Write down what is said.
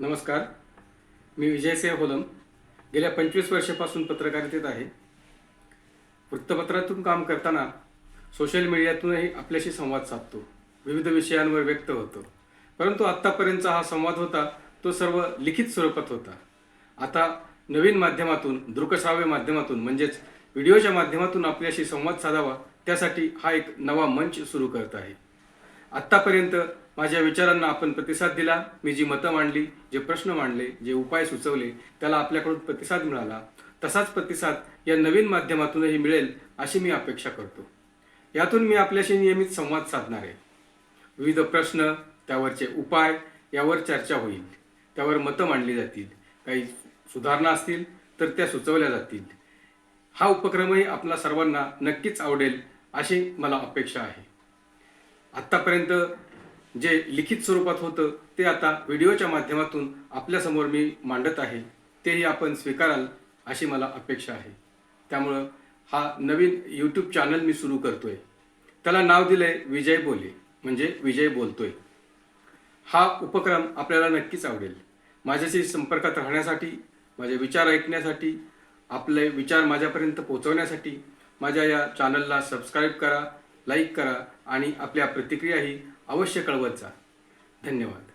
नमस्कार. मी विजयसिंह होलम. गेल्या पंचवीस वर्षापासून पत्रकारितेत आहे. वृत्तपत्रातून काम करताना सोशल मीडियातूनही आपल्याशी संवाद साधतो. विविध विषयांवर व्यक्त होतो. परंतु आत्तापर्यंतचा हा संवाद होता तो सर्व लिखित स्वरूपात होता. आता नवीन माध्यमातून दृकश्राव्य माध्यमातून म्हणजेच व्हिडिओच्या माध्यमातून आपल्याशी संवाद साधावा त्यासाठी हा एक नवा मंच सुरू करत आहे. आत्तापर्यंत माझ्या विचारांना आपण प्रतिसाद दिला. मी जी मतं मांडली जे प्रश्न मांडले जे उपाय सुचवले त्याला आपल्याकडून प्रतिसाद मिळाला. तसाच प्रतिसाद या नवीन माध्यमातूनही मिळेल अशी मी अपेक्षा करतो. यातून मी आपल्याशी नियमित संवाद साधणार आहे. विविध प्रश्न त्यावरचे उपाय यावर चर्चा होईल. त्यावर मतं मांडली जातील. काही सुधारणा असतील तर त्या सुचवल्या जातील. हा उपक्रमही आपला सर्वांना नक्कीच आवडेल अशी मला अपेक्षा आहे. आत्तापर्यंत जे लिखित स्वरूपात होतं ते आता व्हिडिओच्या माध्यमातून आपल्यासमोर मी मांडत आहे. तेही आपण स्वीकाराल अशी मला अपेक्षा आहे. त्यामुळं हा नवीन यूट्यूब चॅनल मी सुरू करतोय. त्याला नाव दिलंय विजय बोले म्हणजे विजय बोलतोय. हा उपक्रम आपल्याला नक्कीच आवडेल. माझ्याशी संपर्कात राहण्यासाठी माझे विचार ऐकण्यासाठी आपले विचार माझ्यापर्यंत पोहोचवण्यासाठी माझ्या या चॅनलला सबस्क्राईब करा. लाईक करा आणि आपल्या प्रतिक्रियाही अवश्य कळवत जा. धन्यवाद.